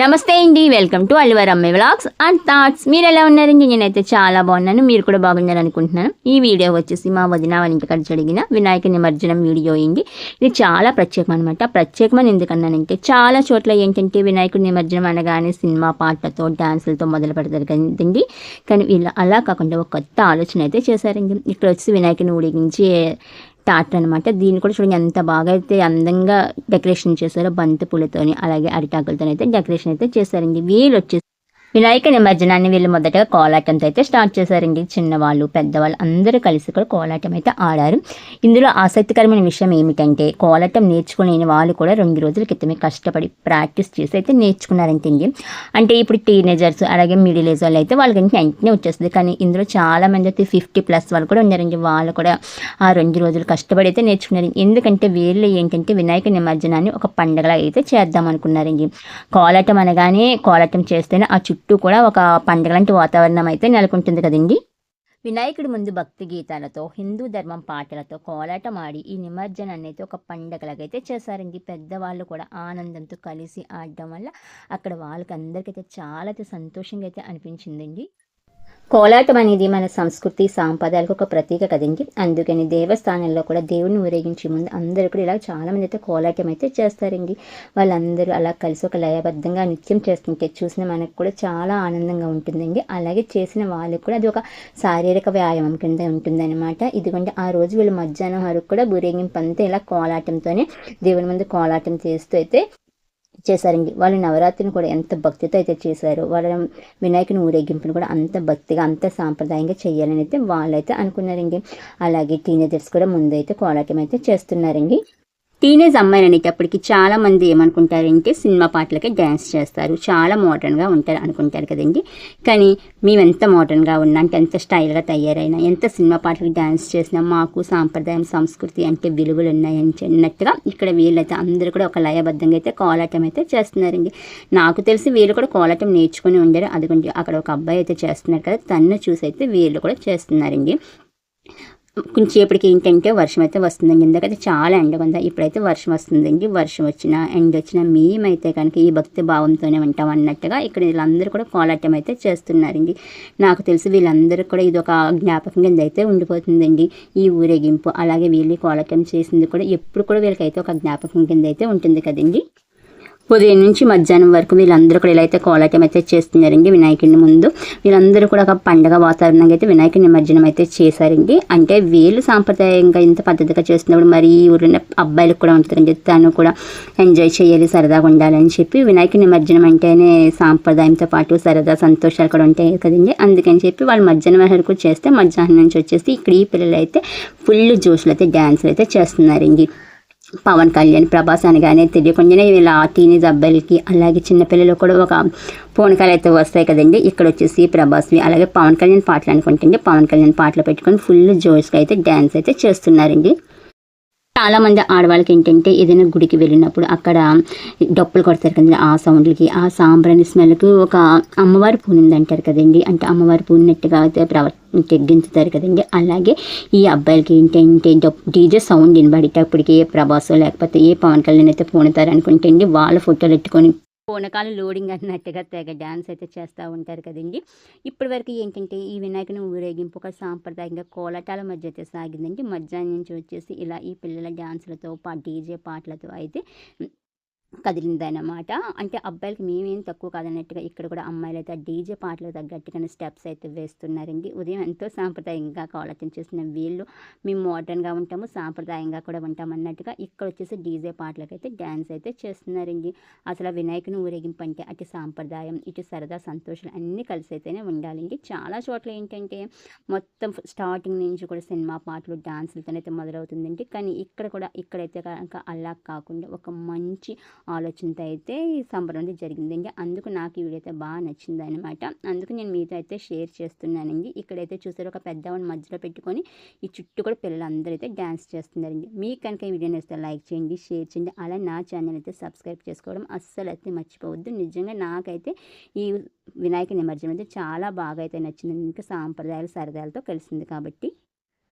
నమస్తే అండి welcome to అల్లివర్ అమ్మే వ్లాగ్స్ అండ్ థాట్స్. మీరు ఎలా ఉన్నారండి? నేనైతే చాలా బాగున్నాను మీరు కూడా బాగున్నారు అనుకుంటున్నాను ఈ వీడియో వచ్చేసి మా వదిన వాళ్ళ ఇంటికాడ జరిగిన వినాయక నిమజ్జనం వీడియో అయింది ఇది చాలా ప్రత్యేకం అనమాట ప్రత్యేకమని ఎందుకన్నానంటే చాలా చోట్ల ఏంటంటే వినాయకుడి నిమజ్జనం అనగానే సినిమా పాటలతో డాన్సులతో మొదలు పెడతారు కదండి. కానీ వీళ్ళు అలా కాకుండా ఒక కొత్త ఆలోచన అయితే చేశారండి. ఇక్కడ వచ్చి వినాయకుని ఊడిగించి తాట అనమాట దీన్ని కూడా చూడండి ఎంత బాగా అయితే అందంగా డెకరేషన్ చేశారో బంతి పూలతోని అలాగే అరిటాకులతో అయితే డెకరేషన్ అయితే చేశారండి. వీళ్ళు వచ్చేసి వినాయక నిమజ్జనాన్ని వీళ్ళు మొదటగా కోలాటంతో అయితే స్టార్ట్ చేశారండి. చిన్నవాళ్ళు పెద్దవాళ్ళు అందరూ కలిసి కూడా కోలాటం అయితే ఆడారు. ఇందులో ఆసక్తికరమైన విషయం ఏమిటంటే కోలాటం నేర్చుకునే వాళ్ళు కూడా రెండు రోజుల క్రితమే కష్టపడి ప్రాక్టీస్ చేసి అయితే నేర్చుకున్నారంటండి అంటే ఇప్పుడు టీనేజర్స్ అలాగే మిడిల్ ఏజ్ వాళ్ళు అయితే వాళ్ళకి వెంటనే వచ్చేస్తుంది. కానీ ఇందులో చాలామంది అయితే ఫిఫ్టీ ప్లస్ వాళ్ళు కూడా ఉన్నారండి. వాళ్ళు కూడా ఆ రెండు రోజులు కష్టపడి అయితే నేర్చుకున్నారు. ఎందుకంటే వీళ్ళు ఏంటంటే వినాయక నిమజ్జనాన్ని ఒక పండగలా అయితే చేద్దాం అనుకున్నారండి. కోలాటం అనగానే కోలాటం చేస్తేనే ఆ చుట్టూ చుట్టూ కూడా ఒక పండగ లాంటి వాతావరణం అయితే నెలకొంటుంది కదండి. వినాయకుడి ముందు భక్తి గీతాలతో హిందూ ధర్మం పాటలతో కోలాటం ఆడి ఈ నిమజ్జనాన్ని అయితే ఒక పండగలాగైతే చేశారండి. పెద్దవాళ్ళు కూడా ఆనందంతో కలిసి ఆడడం వల్ల అక్కడ వాళ్ళకి అందరికైతే చాలా అయితే సంతోషంగా అయితే అనిపించిందండి. కోలాటం అనేది మన సంస్కృతి సాంప్రదాయాలకు ఒక ప్రతీక కదండి. అందుకని దేవస్థానంలో కూడా దేవుడిని ఊరేగించే ముందు అందరూ కూడా ఇలా చాలామంది అయితే కోలాటం అయితే చేస్తారండి. వాళ్ళందరూ అలా కలిసి ఒక లయబద్ధంగా నృత్యం చేస్తుంటే చూసిన మనకు కూడా చాలా ఆనందంగా ఉంటుందండి. అలాగే చేసిన వాళ్ళకి కూడా అది ఒక శారీరక వ్యాయామం కింద ఉంటుందన్నమాట. ఇదిగోండి ఆ రోజు వీళ్ళు మధ్యాహ్నం వరకు కూడా ఊరేగింపు అంతా ఇలా కోలాటంతోనే దేవుని ముందు కోలాటం చేస్తూ అయితే చేశారండి. వాళ్ళు నవరాత్రిని కూడా ఎంత భక్తితో అయితే చేశారో వాళ్ళ వినాయకుని ఊరేగింపును కూడా అంత భక్తిగా అంత సాంప్రదాయంగా చేయాలని అయితే వాళ్ళైతే అనుకున్నారండి. అలాగే టీనేజర్స్ కూడా ముందైతే కోలాటం అయితే చేస్తున్నారండి. టీనేజ్ అమ్మాయిని అనేటప్పటికి చాలామంది ఏమనుకుంటారంటే సినిమా పాటలకే డ్యాన్స్ చేస్తారు. చాలా మోడర్న్గా ఉంటారు అనుకుంటారు కదండి. కానీ మేము ఎంత మోడర్న్గా ఉన్నా అంటే ఎంత స్టైల్గా తయారైనా ఎంత సినిమా పాటలకు డ్యాన్స్ చేసినా మాకు సాంప్రదాయం సంస్కృతి అంటే విలువలు ఉన్నాయని చెన్నట్టుగా ఇక్కడ వీళ్ళైతే అందరూ కూడా ఒక లయబద్ధంగా అయితే కోలాటం అయితే చేస్తున్నారండి. నాకు తెలిసి వీళ్ళు కూడా కోలాటం నేర్చుకుని ఉండారు. అదిగోండి అక్కడ ఒక అబ్బాయి అయితే చేస్తున్నారు కదా తన్ను చూసి అయితే వీళ్ళు కూడా చేస్తున్నారండి. కొంచెంసేపటికి ఏంటంటే వర్షం అయితే వస్తుందండి. ఎందుకంటే చాలా ఎండగా ఉంది ఇప్పుడైతే వర్షం వస్తుందండి. వర్షం వచ్చినా ఎండ వచ్చినా మేమైతే కనుక ఈ భక్తి భావంతోనే ఉంటాం అన్నట్టుగా ఇక్కడ వీళ్ళందరూ కూడా కోలాటం అయితే చేస్తున్నారండి. నాకు తెలిసి వీళ్ళందరూ కూడా ఇది ఒక జ్ఞాపకం కింద అయితే ఉండిపోతుందండి. ఈ ఊరేగింపు అలాగే వీళ్ళు కోలాటం చేసింది కూడా ఎప్పుడు కూడా వీళ్ళకైతే ఒక జ్ఞాపకం కింద అయితే ఉంటుంది కదండి. ఉదయం నుంచి మధ్యాహ్నం వరకు వీళ్ళందరూ కూడా ఇలా అయితే కోలాటం అయితే చేస్తున్నారండి వినాయకుడిని ముందు. వీళ్ళందరూ కూడా ఒక పండగ వాతావరణంగా అయితే వినాయకుడి నిమజ్జనం అయితే చేశారండి. అంటే వీళ్ళు సాంప్రదాయంగా ఇంత పద్ధతిగా చేస్తున్నప్పుడు మరి ఈ ఊరిలో అబ్బాయిలకు కూడా ఉంటుందండి తను కూడా ఎంజాయ్ చేయాలి సరదాగా ఉండాలని చెప్పి వినాయకుడి నిమజ్జనం అంటేనే సాంప్రదాయంతో పాటు సరదా సంతోషాలు కూడా ఉంటాయి కదండి. అందుకని చెప్పి వాళ్ళు మధ్యాహ్నం వరకు చేస్తే మధ్యాహ్నం నుంచి వచ్చేసి ఇక్కడ ఈ పిల్లలు అయితే ఫుల్ జోష్లు అయితే డ్యాన్సులు అయితే చేస్తున్నారండి. పవన్ కళ్యాణ్ ప్రభాస్ అనగానే తెలియకుండానే వీళ్ళ టీనేజ్ అబ్బాయిలకి అలాగే చిన్నపిల్లలు కూడా ఒక పూనకాలు అయితే వస్తాయి కదండి. ఇక్కడ వచ్చేసి ప్రభాస్వి అలాగే పవన్ కళ్యాణ్ పాటలు అనుకుంటుంటే పవన్ కళ్యాణ్ పాటలు పెట్టుకొని ఫుల్ జోష్గా అయితే డ్యాన్స్ అయితే చేస్తున్నారండి. చాలా మంది ఆడవాళ్ళకి ఏంటంటే ఏదైనా గుడికి వెళ్ళినప్పుడు అక్కడ డప్పులు కొడతారు కదండి ఆ సౌండ్లకి. ఆ సాంబ్రాణి స్మెల్కి ఒక అమ్మవారి పూనింది అంటారు కదండి. అంటే అమ్మవారి పూనినట్టుగా అయితే ప్రవ తెగ్గించుతారు కదండి. అలాగే ఈ అబ్బాయిలకి ఏంటంటే డీజే సౌండ్ వినబడేటప్పటికి ఏ ప్రభాసం లేకపోతే ఏ పవన్ కళ్యాణ్ అయితే పూనుతారు అనుకుంటే అండి వాళ్ళ ఫోటోలు పెట్టుకొని పూనకాలు లోడింగ్ అన్నట్టుగా తెగ డ్యాన్స్ అయితే చేస్తూ ఉంటారు కదండి. ఇప్పటి వరకు ఏంటంటే ఈ వినాయకుని ఊరేగింపు ఒక సాంప్రదాయంగా కోలాటాల మధ్య అయితే సాగిందండి. మధ్యాహ్నం నుంచి వచ్చేసి ఇలా ఈ పిల్లల డ్యాన్సులతో పా డీజే పాటలతో అయితే కదిలిందన్నమాట. అంటే అబ్బాయిలకి మేమేం తక్కువ కాదన్నట్టుగా ఇక్కడ కూడా అమ్మాయిలు అయితే డీజే పాటలకు తగ్గట్టుగానే స్టెప్స్ అయితే వేస్తున్నారండి. ఉదయం ఎంతో సాంప్రదాయంగా కోలాటం చేసిన వీళ్ళు. మేము మోడర్న్గా ఉంటాము సాంప్రదాయంగా కూడా ఉంటాం అన్నట్టుగా ఇక్కడ వచ్చేసి డీజే పాటలకు అయితే డ్యాన్స్ అయితే చేస్తున్నారండి. అసలు వినాయకుని ఊరేగింపు అంటే అటు సాంప్రదాయం ఇటు సరదా సంతోషాలు అన్నీ కలిసి అయితేనే ఉండాలండి. చాలా చోట్ల ఏంటంటే మొత్తం స్టార్టింగ్ నుంచి కూడా సినిమా పాటలు డాన్సులతోనైతే మొదలవుతుందండి. కానీ ఇక్కడ కూడా ఇక్కడైతే కనుక అలా కాకుండా ఒక మంచి ఆలోచనతో అయితే ఈ సంబరం అనేది జరిగిందండి అందుకు నాకు ఈ వీడియో అయితే బాగా నచ్చింది అనమాట అందుకు నేను మీతో అయితే షేర్ చేస్తున్నానండి. ఇక్కడైతే చూసారు ఒక పెద్దవాడిని మధ్యలో పెట్టుకొని ఈ చుట్టూ కూడా పిల్లలందరూ అయితే డ్యాన్స్ చేస్తున్నారండి. మీకు కనుక ఈ వీడియో నచ్చితే లైక్ చేయండి షేర్ చేయండి. అలా నా ఛానల్ అయితే సబ్స్క్రైబ్ చేసుకోవడం అస్సలు అయితే మర్చిపోవద్దు. నిజంగా నాకైతే ఈ వినాయక నిమజ్జనం అయితే చాలా బాగా అయితే నచ్చింది ఇంకా సాంప్రదాయాలు సరదాలతో కలిసింది కాబట్టి